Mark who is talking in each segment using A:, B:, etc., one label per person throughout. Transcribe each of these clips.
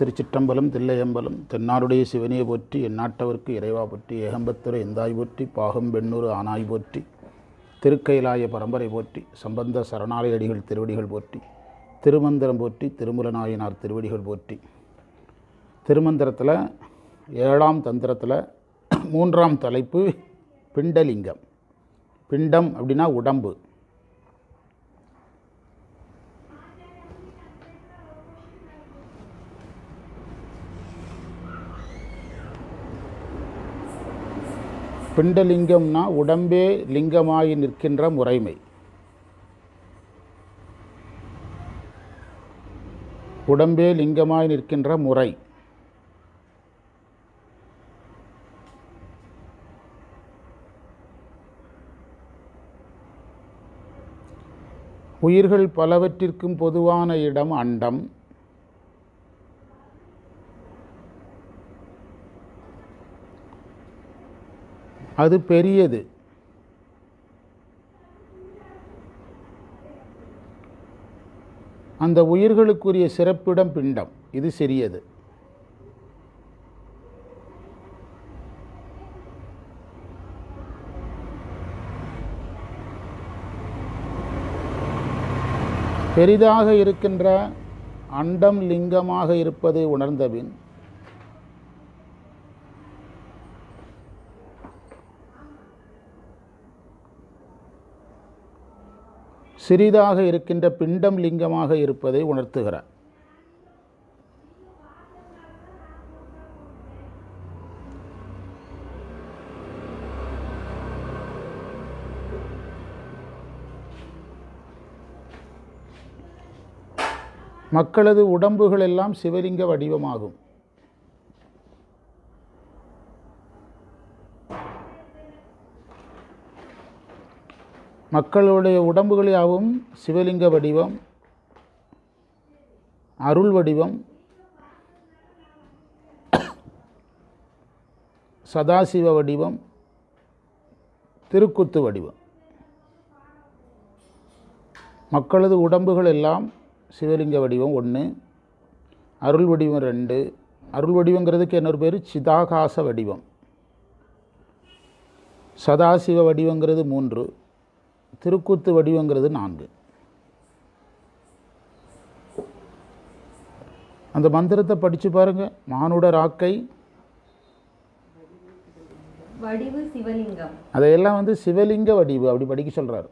A: திருச்சிற்றம்பலம் தில்லையம்பலம் தென்னாருடைய சிவனியை போற்றி எந்நாட்டவர்க்கு இறைவா போற்றி ஏகம்பத்துரை எந்தாய் போற்றி பாகம் பெண்ணூறு ஆனாய் போற்றி திருக்கைலாய பரம்பரை போற்றி சம்பந்த சரணாலய அடிகள் திருவடிகள் போற்றி திருமந்திரம் போற்றி திருமலநாயனார் திருவடிகள் போற்றி. திருமந்திரத்தில் ஏழாம் தந்திரத்தில் மூன்றாம் தலைப்பு பிண்டலிங்கம். பிண்டம் அப்படின்னா உடம்பு. பிண்டலிங்கம்னா உடம்பே லிங்கமாகி நிற்கின்ற முறைமை. உடம்பே லிங்கமாய் நிற்கின்ற முறை. உயிர்கள் பலவற்றிற்கும் பொதுவான இடம் அண்டம். அது பெரியது. அந்த உயிர்களுக்குரிய சிறப்பிடம் பிண்டம். இது சிறியது. பெரிதாக இருக்கின்ற அண்டம் லிங்கமாக இருப்பதை உணர்ந்தபின் சிறிதாக இருக்கின்ற பிண்டம் லிங்கமாக இருப்பதை உணர்த்துகிறார். மக்களது உடம்புகள் எல்லாம் சிவலிங்க வடிவமாகும். மக்களுடைய உடம்புகள் யாவும் சிவலிங்க வடிவம் அருள் வடிவம் சதாசிவ வடிவம் திருக்குத்து வடிவம். மக்களது உடம்புகள் எல்லாம் சிவலிங்க வடிவம் ஒன்று அருள் வடிவம் ரெண்டு. அருள் வடிவங்கிறதுக்கு இன்னொரு பேர்? சிதாகாச வடிவம். சதாசிவ வடிவங்கிறது மூன்று. திருக்கூத்து வடிவங்கிறது நான்கு. அந்த மந்திரத்தை படித்து பாருங்க. மானுட ராக்கை.
B: வடிவு சிவலிங்கம்.
A: அதையெல்லாம் வந்து சிவலிங்க வடிவு அப்படி படிக்க சொல்கிறார்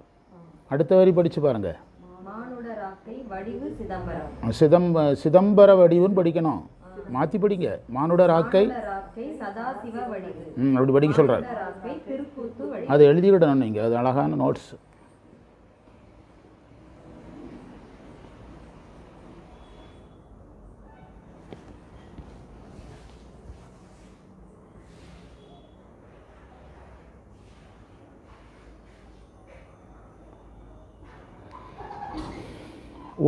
A: அடுத்த வரி படித்து பாருங்க.
B: மானுட ராக்கை வடிவு சிதம்பரம்.
A: சிதம்ப சிதம்பர வடிவுன்னு படிக்கணும். மாற்றி படிங்க. மானுட ராக்கை. ம் அப்படி படிக்க சொல்கிறார் அதை எழுதிவிடணும் நீங்கள் அது அழகான நோட்ஸ்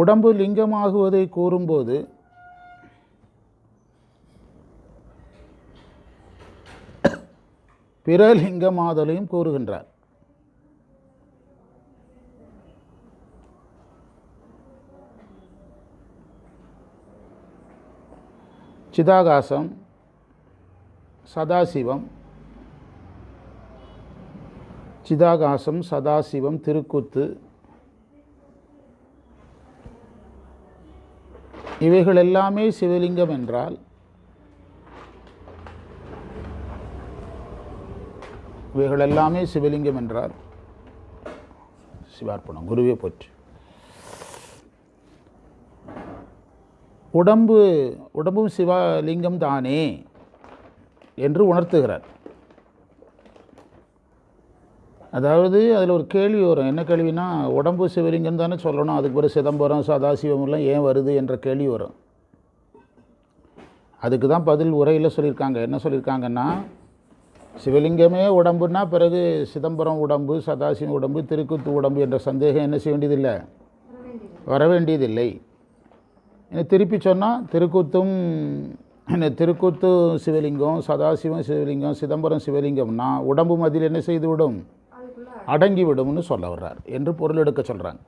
A: உடம்பு லிங்கமாகுவதை கூறும்போது பிற லிங்கமாதலையும் கூறுகின்றார். சிதாகாசம் சதாசிவம் சிதாகாசம் சதாசிவம் திருக்குத்து இவைகள் எல்லாமே சிவலிங்கம் என்றால் இவைகள் எல்லாமே சிவலிங்கம் என்றால் சிவார்ப்பணம் குருவே போற்று. உடம்பு உடம்பும் சிவலிங்கம் தானே என்று உணர்த்துகிறார். அதாவது அதில் ஒரு கேள்வி வரும். என்ன கேள்வினா உடம்பு சிவலிங்கம் தானே சொல்லணும். அதுக்கு பிறகு சிதம்பரம் சதாசிவம்லாம் ஏன் வருது என்ற கேள்வி வரும். அதுக்கு தான் பதில் உரையில் சொல்லியிருக்காங்க. என்ன சொல்லியிருக்காங்கன்னா சிவலிங்கமே உடம்புனா பிறகு சிதம்பரம் உடம்பு சதாசிவம் உடம்பு திருக்குத்து உடம்பு என்ற சந்தேகம் என்ன செய்ய வேண்டியதில்லை? வர வேண்டியதில்லை. என்ன திருப்பி சொன்னால் திருக்குத்தும் என்ன திருக்குத்து சிவலிங்கம் சதாசிவம் சிவலிங்கம் சிதம்பரம் சிவலிங்கம்னா உடம்பு மதியில் என்ன செய்து விடும் அடங்கி விடும்னு சொல்ல வர்றார் என்று பொருள் எடுக்க சொல்கிறாங்க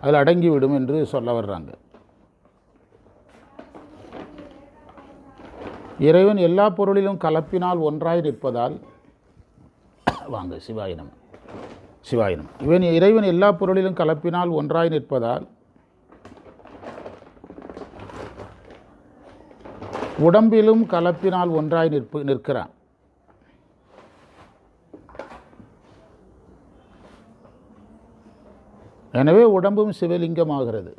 A: அதில் அடங்கி விடும் என்று சொல்ல வர்றாங்க. இறைவன் எல்லா பொருளிலும் கலப்பினால் ஒன்றாய் நிற்பதால் வாங்க சிவாயினம் சிவாயினம் இவன் இறைவன் எல்லா பொருளிலும் கலப்பினால் ஒன்றாய் நிற்பதால் உடம்பிலும் கலப்பினால் ஒன்றாய் நிற்பு நிற்கிறான். எனவே உடம்பும் சிவலிங்கமாகிறது.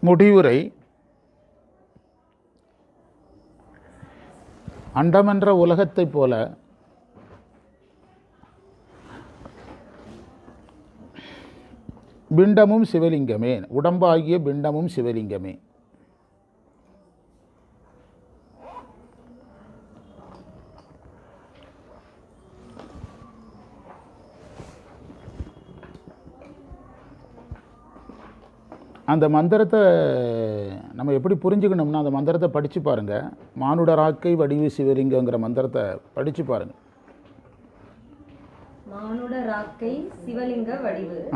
A: முடிவுரை. அண்டமென்ற உலகத்தைப் போல பிண்டமும் சிவலிங்கமே. உடம்பாகிய பிண்டமும் சிவலிங்கமே. அந்த மந்திரத்தை நம்ம எப்படி புரிஞ்சுக்கணும்னா அந்த மந்திரத்தை படித்து பாருங்கள் மானுட ராக்கை வடிவு சிவலிங்கங்கிற மந்திரத்தை படித்து பாருங்கள்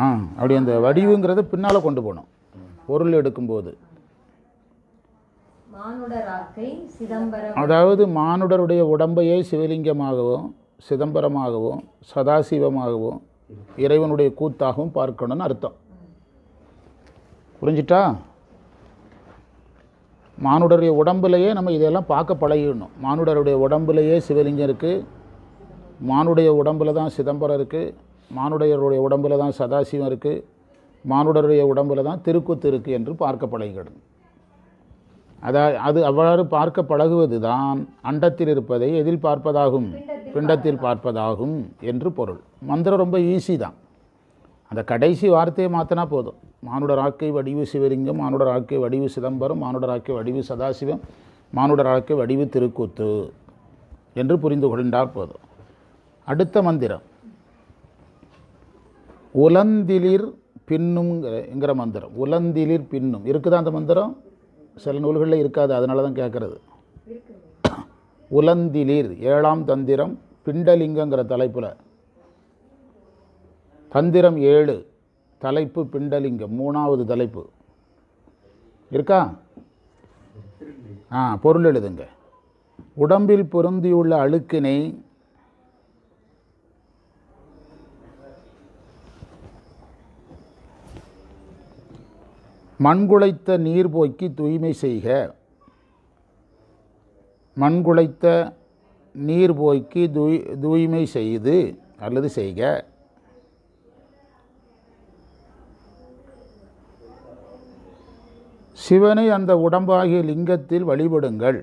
A: ஆ அப்படி அந்த வடிவுங்கிறத பின்னால் கொண்டு போகணும். பொருள் எடுக்கும்போது. அதாவது மானுடருடைய உடம்பையே சிவலிங்கமாகவும் சிதம்பரமாகவும் சதாசிவமாகவும் இறைவனுடைய கூத்தாகவும் பார்க்கணும்னு அர்த்தம். புரிஞ்சிட்டா? மானுடருடைய உடம்புலையே நம்ம இதெல்லாம் பார்க்க பழகிடணும். மானுடருடைய உடம்புலையே சிவலிங்கம் இருக்குது மானுடைய உடம்புல தான் சிதம்பரம் இருக்குது மானுடையருடைய உடம்புல தான் சதாசிவம் இருக்குது மானுடருடைய உடம்புல தான் திருக்குத்து இருக்குது என்று பார்க்க பழகிடணும். அதா அது அவ்வாறு பார்க்க பழகுவது தான் அண்டத்தில் இருப்பதை எதில் பார்ப்பதாகும் பிண்டத்தில் பார்ப்பதாகும் என்று பொருள். மந்திரம் ரொம்ப ஈஸி தான். அந்த கடைசி வார்த்தையை மாற்றினா போதும். மானுடராக்கை வடிவு சிவலிங்கம் மானுடராக்கை வடிவு சிதம்பரம் மானுடராக்கை வடிவு சதாசிவம் மானுடராக்கை வடிவு திருக்கூத்து என்று புரிந்து கொண்டால் போதும். அடுத்த மந்திரம். உலந்திலிர் பின்னுங்கிற மந்திரம். உலந்திலிர் பின்னும். இருக்குதா அந்த மந்திரம்? சில நூல்களில் இருக்காது அதனால தான் கேட்குறது. உலந்திலிர் ஏழாம் தந்திரம் பிண்டலிங்கங்கிற தலைப்பில். தந்திரம் ஏழு. தலைப்பு பிண்டலிங்கம் மூணாவது தலைப்பு. இருக்கா? ஆ பொருள் எழுதுங்க. உடம்பில் பொருந்தியுள்ள அழுக்கினை மண்குளைத்த நீர் போக்கி தூய்மை செய்க. மண்குளைத்த நீர் போக்கி தூய் தூய்மை செய்து அல்லது செய்க. சிவனை அந்த உடம்பாகிய லிங்கத்தில் வழிபடுங்கள்.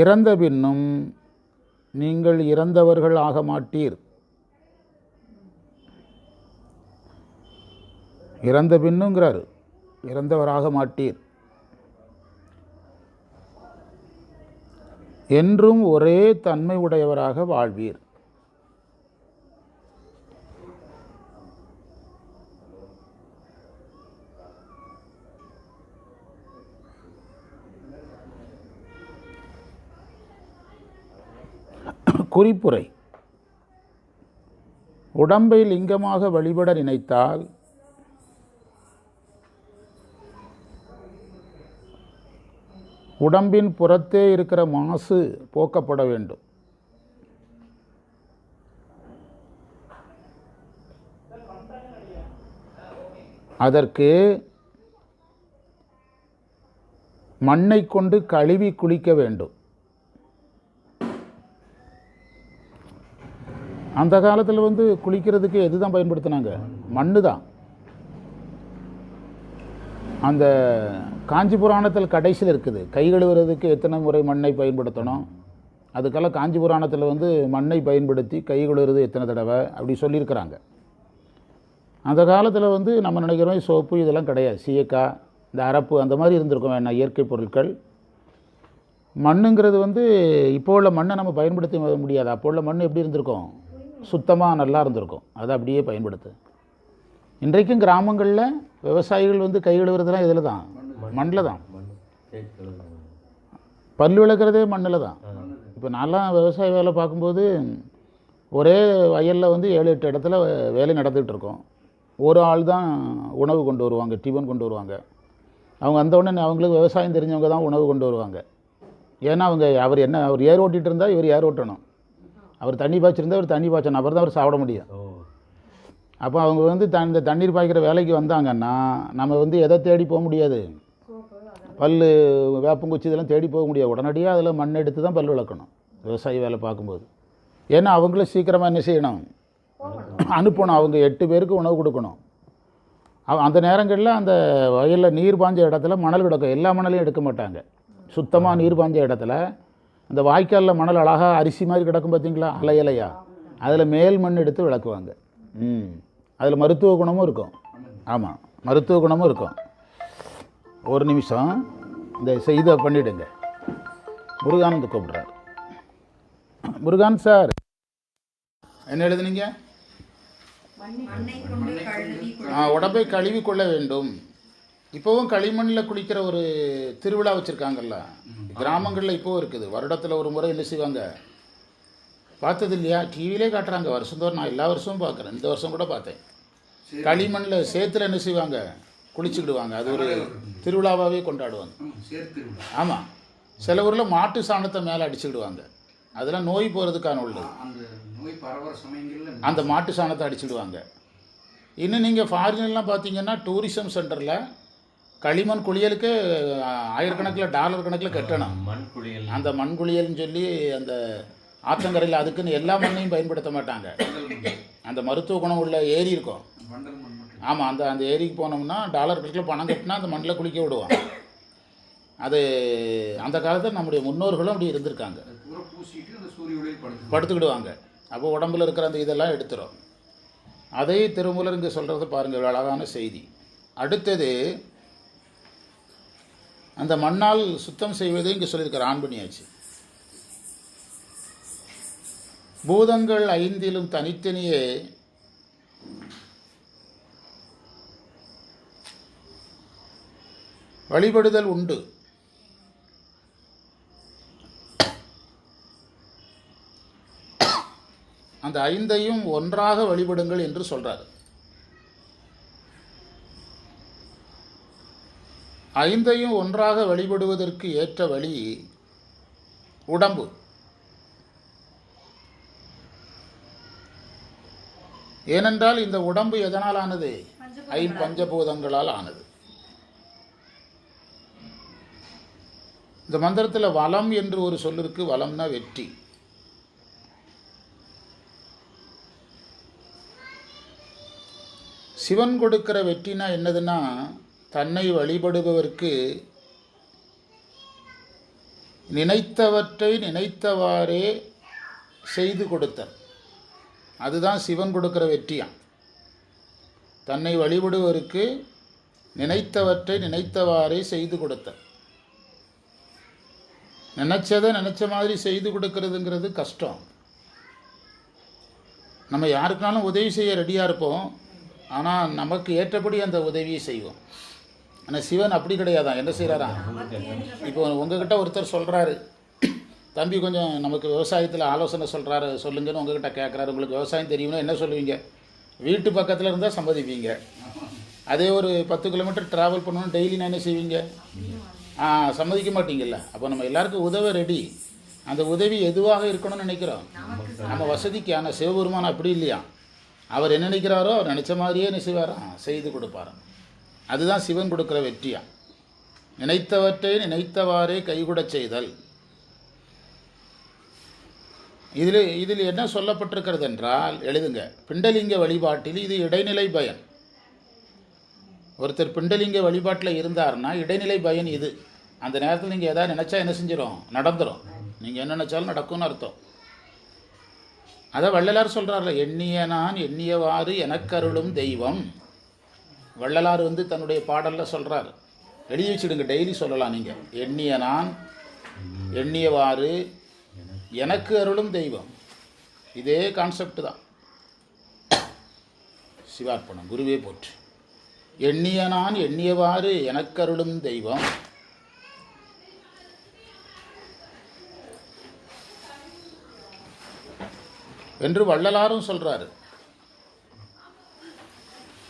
A: இறந்த பின்னும் நீங்கள் இறந்தவர்கள் ஆக மாட்டீர். இறந்த பின்னுங்கிறார். இறந்தவராக மாட்டீர். என்றும் ஒரே தன்மை உடையவராக வாழ்வீர். குறிப்புரை. உடம்பை லிங்கமாக வழிபட நினைத்தால் உடம்பின் புறத்தே இருக்கிற மாசு போக்கப்பட வேண்டும். அதற்கு மண்ணை கொண்டு கழுவி குளிக்க வேண்டும். அந்த காலத்தில் வந்து குளிக்கிறதுக்கு எது தான் பயன்படுத்தினாங்க? மண்ணு தான் அந்த காஞ்சி புராணத்தில் கடைசியில் இருக்குது. கை கழுவுறதுக்கு எத்தனை முறை மண்ணை பயன்படுத்தணும்? அதுக்கெல்லாம் காஞ்சி புராணத்தில் வந்து மண்ணை பயன்படுத்தி கை கழுவுறது எத்தனை தடவை அப்படி சொல்லியிருக்கிறாங்க. அந்த காலத்தில் வந்து நம்ம நினைக்கிறோம் சோப்பு இதெல்லாம் கிடையாது. சீயக்காய் இந்த அரப்பு அந்த மாதிரி இருந்திருக்கும். வேணாம் இயற்கை பொருட்கள். மண்ணுங்கிறது வந்து இப்போ உள்ள மண்ணை நம்ம பயன்படுத்த முடியாது. அப்போ உள்ள மண் எப்படி இருந்திருக்கும்? சுத்தமாக நல்லா இருந்திருக்கும். அதை அப்படியே பயன்படுத்து. இன்றைக்கும் கிராமங்களில் விவசாயிகள் வந்து கை கழுவுறதுலாம் இதில் தான். மண்ணில் தான். பல் விளக்குறதே மண்ணில் தான். இப்போ நான்லாம் விவசாய வேலை பார்க்கும்போது ஒரே வயலில் வந்து ஏழு எட்டு இடத்துல வேலை நடந்துகிட்டு இருக்கோம். ஒரு ஆள் தான் உணவு கொண்டு வருவாங்க டிஃபன் கொண்டு வருவாங்க. அவங்க அந்த உடனே அவங்களுக்கு விவசாயம் தெரிஞ்சவங்க தான் உணவு கொண்டு வருவாங்க. ஏன்னா அவங்க அவர் என்ன அவர் ஏர் ஓட்டிகிட்டு இருந்தால் இவர் ஏர் ஓட்டணும். அவர் தண்ணி பாய்ச்சிருந்தா அவர் தண்ணி பாய்ச்சணும். அப்புறம் தான் அவர் சாப்பிட முடியும். அப்போ அவங்க வந்து த இந்த தண்ணீர் பாய்க்கிற வேலைக்கு வந்தாங்கன்னா நம்ம வந்து எதை தேடி போக முடியாது? பல் வேப்பங்குச்சி இதெல்லாம் தேடி போக முடியாது. உடனடியாக அதில் மண் எடுத்து தான் பல் விளக்கணும் விவசாய வேலை பார்க்கும்போது. ஏன்னா அவங்களும் சீக்கிரமாக என்ன செய்யணும்? அனுப்பணும். அவங்க எட்டு பேருக்கு உணவு கொடுக்கணும். அந்த நேரங்களில் அந்த வயலில் நீர் பாஞ்ச இடத்துல மணல் கிடக்கும் எல்லா மணலையும் எடுக்க மாட்டாங்க. சுத்தமாக நீர் பாஞ்ச இடத்துல இந்த வாய்க்காலில் மணல் அழகாக அரிசி மாதிரி கிடக்கும் பார்த்தீங்களா அலை இலையா அதில் மேல் மண் எடுத்து விளக்குவாங்க. ம். அதில் மருத்துவ குணமும் இருக்கும். ஆமாம் மருத்துவ குணமும் இருக்கும். ஒரு நிமிஷம் இந்த இதை பண்ணிவிடுங்க முருகானந்த் கூப்பிட்றாரு. முருகான் சார் என்ன எழுதுனீங்க? உடம்பை கழுவி கொள்ள வேண்டும். இப்போவும் களிமண்ணில் குளிக்கிற ஒரு திருவிழா வச்சுருக்காங்கல்ல. கிராமங்களில் இப்போவும் இருக்குது. வருடத்தில் ஒரு முறை என்ன செய்வாங்க? பார்த்தது இல்லையா? டிவிலே காட்டுறாங்க. வருஷந்தோறும் நான் எல்லா வருஷமும் பார்க்குறேன். இந்த வருஷம் கூட பார்த்தேன். களிமண்ணில் சேத்துல என்ன செய்வாங்க? குளிச்சுக்கிடுவாங்க. அது ஒரு திருவிழாவாகவே கொண்டாடுவாங்க. ஆமாம் சில ஊரில் மாட்டு சாணத்தை மேலே அடிச்சுக்கிடுவாங்க. அதெல்லாம் நோய் போகிறதுக்கான உள்ளது
C: அந்த நோய் பரவற சமயங்கள்ல
A: அந்த மாட்டு சாணத்தை அடிச்சிடுவாங்க இன்னும் நீங்கள் ஃபாரின்லாம் பார்த்தீங்கன்னா டூரிசம் சென்டரில் களிமண் குளியலுக்கு ஆயிரக்கணக்கில் டாலர் கணக்கில் கட்டணும்.
D: மண் குளியல்.
A: அந்த மண் குளியல்னு சொல்லி அந்த ஆத்தங்கரையில் அதுக்குன்னு எல்லா மண்ணையும் பயன்படுத்த மாட்டாங்க. அந்த மருத்துவ குணம் உள்ள ஏரி இருக்கும். ஆமாம் அந்த அந்த ஏரிக்கு போனோம்னா டாலர் கணக்கில் பணம் கட்டினா அந்த மண்ணில் குளிக்க விடுவாங்க. அது அந்த காலத்தில் நம்முடைய முன்னோர்களும் அப்படி இருந்திருக்காங்க. படுத்துக்கிடுவாங்க. அப்போ உடம்புல இருக்கிற அந்த இதெல்லாம் எடுத்துரும். அதை திருமூலர் இங்கே சொல்கிறது பாருங்கள் அழகான செய்தி. அடுத்தது அந்த மண்ணால் சுத்தம் செய்வது இங்கே சொல்லியிருக்கிற ஆண் பண்ணியாச்சு பூதங்கள் ஐந்திலும் தனித்தனியே வழிபடுதல் உண்டு. அந்த ஐந்தையும் ஒன்றாக வழிபடுங்கள் என்று சொல்றார். ஐந்தையும் ஒன்றாக வழிபடுவதற்கு ஏற்ற வழி உடம்பு. ஏனென்றால் இந்த உடம்பு எதனால் ஆனது? ஐம்பஞ்சபூதங்களால் ஆனது. இந்த மந்திரத்தில் வளம் என்று ஒரு சொல்லிருக்கு வளம்னா வெற்றி. சிவன் கொடுக்கிற வெற்றினா என்னதுன்னா தன்னை வழிபடுபவர்க்கு நினைத்தவற்றை நினைத்தவாறே செய்து கொடுத்தல். அதுதான் சிவன் கொடுக்கிற வெற்றியாம் தன்னை வழிபடுவருக்கு நினைத்தவற்றை நினைத்தவாறே செய்து கொடுத்தல். நினச்சதை நினச்ச மாதிரி செய்து கொடுக்கறதுங்கிறது கஷ்டம். நம்ம யாருக்குனாலும் உதவி செய்ய ரெடியாக இருப்போம். ஆனால் நமக்கு ஏற்றபடி அந்த உதவியை செய்வோம். ஆனால் சிவன் அப்படி கிடையாதான். என்ன செய்கிறாராம் இப்போ உங்ககிட்ட ஒருத்தர் சொல்கிறாரு தம்பி கொஞ்சம் நமக்கு விவசாயத்தில் ஆலோசனை சொல்கிறாரு சொல்லுங்கன்னு உங்ககிட்ட கேட்குறாரு உங்களுக்கு விவசாயம் தெரியும்னா என்ன சொல்லுவீங்க? வீட்டு பக்கத்தில் இருந்தால் சம்மதிப்பீங்க. அதே ஒரு பத்து கிலோமீட்டர் ட்ராவல் பண்ணணும் டெய்லி நான் என்ன செய்வீங்க? சம்மதிக்க மாட்டீங்கல்ல. அப்போ நம்ம எல்லாருக்கும் உதவ ரெடி அந்த உதவி எதுவாக இருக்கணும்னு நினைக்கிறோம். நம்ம வசதிக்கு ஆனால் சிவபெருமான் அப்படி இல்லையா? அவர் என்ன நினைக்கிறாரோ அவர் நினச்ச மாதிரியே என்ன செய்து கொடுப்பாராம் அதுதான் சிவன் கொடுக்குற வெற்றியா? நினைத்தவற்றை நினைத்தவாறே கைகூடச் செய்தல். இதில் இதில் என்ன சொல்லப்பட்டிருக்கிறது என்றால் எழுதுங்க. பிண்டலிங்க வழிபாட்டில் இது இடைநிலை பயன். ஒருத்தர் பிண்டலிங்க வழிபாட்டில் இருந்தாருன்னா இடைநிலை பயன் இது. அந்த நேரத்தில் நீங்கள் எதாவது நினச்சா என்ன செஞ்சிடும் நடந்துடும் நீங்கள் என்ன நினச்சாலும் நடக்கும்னு அர்த்தம். அதான் வள்ளலார் சொல்கிறார்ல எண்ணிய நான் எண்ணியவாறு எனக்கருளும் தெய்வம். வள்ளலார் வந்து தன்னுடைய பாடலில் சொல்கிறார் எழுதி வச்சுடுங்க டெய்லி சொல்லலாம் நீங்கள் எண்ணிய நான் எண்ணியவாறு எனக்கு அருளும் தெய்வம். இதே கான்செப்ட் தான். சிவார்ப்பணம் குருவே போற்று. எண்ணிய நான் எண்ணியவாறு எனக்கருளும் தெய்வம். என்று வள்ளலாரும் சொல்றாரு.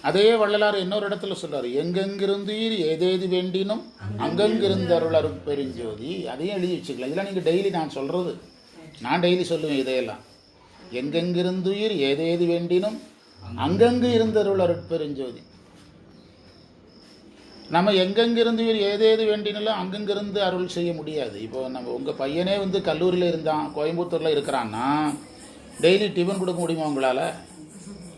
A: அதே வள்ளலார் இன்னொரு இடத்துல சொல்றாரு. எங்கெங்கிருந்தீர் ஏதேது வேண்டினும் அங்கங்கிருந்து அருள் அருட்பெருஞ்சோதி அதையும் எழுதி வச்சுக்கலாம் இதெல்லாம் நீங்கள் டெய்லி நான் சொல்றது. நான் டெய்லி சொல்லுவேன் இதையெல்லாம். எங்கெங்கிருந்துயிர் ஏதேது வேண்டினும் அங்கங்கு இருந்தருள் அருட்பெருஞ்சோதி நம்ம எங்கெங்கிருந்து இவர் ஏதேது வேண்டினாலும் அங்கங்கிருந்து அருள் செய்ய முடியாது. இப்போ நம்ம உங்கள் பையனே வந்து கல்லூரியில் இருந்தான் கோயம்புத்தூரில் இருக்கிறான்னா டெய்லி டிஃபன் கொடுக்க முடியுமா உங்களால்?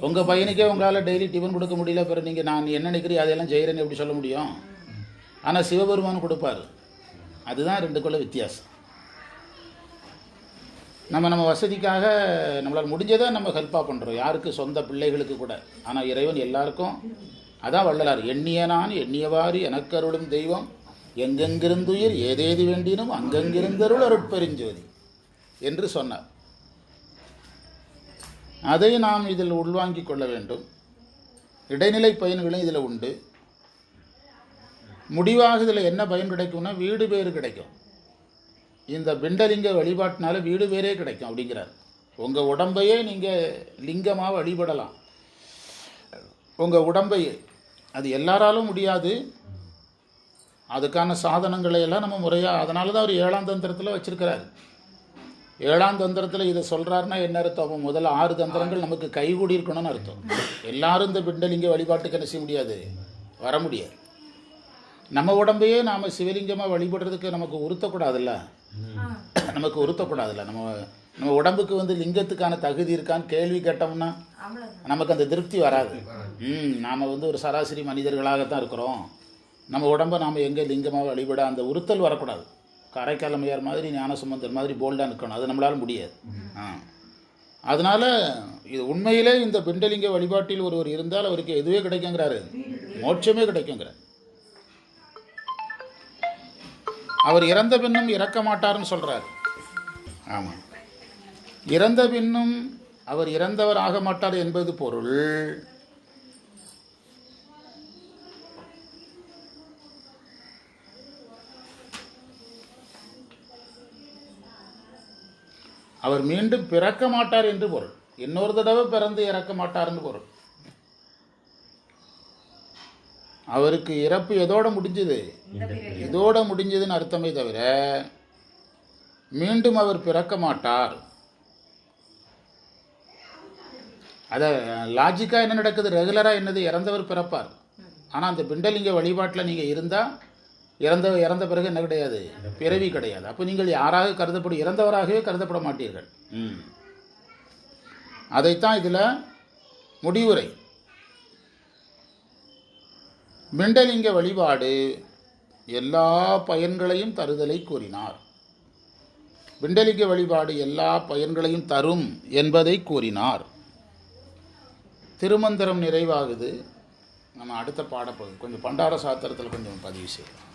A: உங்கள் பையனுக்கே உங்களால் டெய்லி டிஃபன் கொடுக்க முடியல பிறகு நீங்கள் நான் என்ன நினைக்கிறீ அதையெல்லாம் செய்கிறேன்னு எப்படி சொல்ல முடியும்? ஆனால் சிவபெருமான் கொடுப்பாரு. அதுதான் ரெண்டுக்குள்ள வித்தியாசம். நம்ம நம்ம வசதிக்காக நம்மளால் முடிஞ்சதை நம்ம ஹெல்ப்பாக பண்ணுறோம் யாருக்கு சொந்த பிள்ளைகளுக்கு கூட. ஆனால் இறைவன் எல்லாருக்கும் அதான் வள்ளலார் எண்ணிய நான் எண்ணியவாறு எனக்கருளும் தெய்வம். எங்கெங்கிருந்துயிர் ஏதேது வேண்டினும் அங்கெங்கிருந்தருள் அருட்பெருஞ்சோதி என்று சொன்னார். அதை நாம் இதில் உள்வாங்கிக் கொள்ள வேண்டும். இடைநிலை பயன்களும் இதில் உண்டு. முடிவாக இதில் என்ன பயன் கிடைக்கும்னா வீடு பேறு கிடைக்கும். இந்த பிண்டலிங்க வழிபாட்டினால வீடு பேரே கிடைக்கும் அப்படிங்கிறார். உங்கள் உடம்பையே நீங்கள் லிங்கமாக வழிபடலாம். உங்கள் உடம்பையே அது எல்லாராலும் முடியாது. அதுக்கான சாதனங்களை எல்லாம் நம்ம முறையாக அதனால தான் அவர் ஏழாம் தந்திரத்தில் வச்சிருக்கிறார். ஏழாம் தந்திரத்தில் இதை சொல்கிறாருன்னா என்ன அர்த்தம்? அப்போ முதல்ல ஆறு தந்திரங்கள் நமக்கு கைகூடி இருக்கணும்னு அர்த்தம். எல்லாரும் இந்த பிண்டலிங்க வழிபாட்டுக்கு என்ன செய்ய முடியாது? வர முடியாது. நம்ம உடம்பையே நாம் சிவலிங்கமாக வழிபடுறதுக்கு நமக்கு உறுத்தக்கூடாதுல்ல? நமக்கு உறுத்தக்கூடாதுல்ல? நம்ம நம்ம உடம்புக்கு வந்து லிங்கத்துக்கான தகுதி இருக்கான்னு கேள்வி கேட்டோம்னா நமக்கு அந்த திருப்தி வராது. ம் நாம் வந்து ஒரு சராசரி மனிதர்களாகத்தான் இருக்கிறோம். நம்ம உடம்பை நாம் எங்கே லிங்கமாக வழிபட அந்த உறுத்தல் வரக்கூடாது. காரைக்காலமையார் மாதிரி ஞானசம்பந்தர் மாதிரி போல்டாக நிற்கணும் அது நம்மளால முடியாது. ஆ. அதனால் இது உண்மையிலே இந்த பிண்டலிங்க வழிபாட்டில் ஒருவர் இருந்தால் அவருக்கு எதுவே கிடைக்குங்கிறாரு. மோட்சமே கிடைக்குங்கிறார். அவர் இறந்த பின்னும் இறக்க மாட்டார்னு சொல்றார். ஆமாம் இறந்த பின்னும் அவர் இறந்தவர் ஆக மாட்டார் என்பது பொருள். அவர் மீண்டும் பிறக்க மாட்டார் என்று பொருள். இன்னொரு தடவை பிறந்து இறக்க மாட்டார்னு பொருள். அவருக்கு இறப்பு எதோட முடிஞ்சது? இதோட முடிஞ்சதுன்னு அர்த்தமே தவிர மீண்டும் அவர் பிறக்க மாட்டார். அதை லாஜிக்காக என்ன நடக்குது? ரெகுலராக என்னது? இறந்தவர் பிறப்பார். ஆனால் அந்த பிண்டலிங்க வழிபாட்டில் நீங்கள் இருந்தால் இறந்த இறந்த பிறகு என்ன கிடையாது? பிறவி கிடையாது. அப்போ நீங்கள் யாராக கருதப்படும் இறந்தவராகவே கருதப்பட மாட்டீர்கள். ம். அதைத்தான் இதில் முடிவுரை. பிண்டலிங்க வழிபாடு எல்லா பயன்களையும் தருதலை கூறினார். பிண்டலிங்க வழிபாடு எல்லா பயன்களையும் தரும் என்பதை கூறினார். திருமந்திரம் நிறைவாகுது. நம்ம அடுத்த பாடப்பகுதி. கொஞ்சம் பண்டார சாத்திரத்தில் கொஞ்சம் பதிவு செய்யலாம்.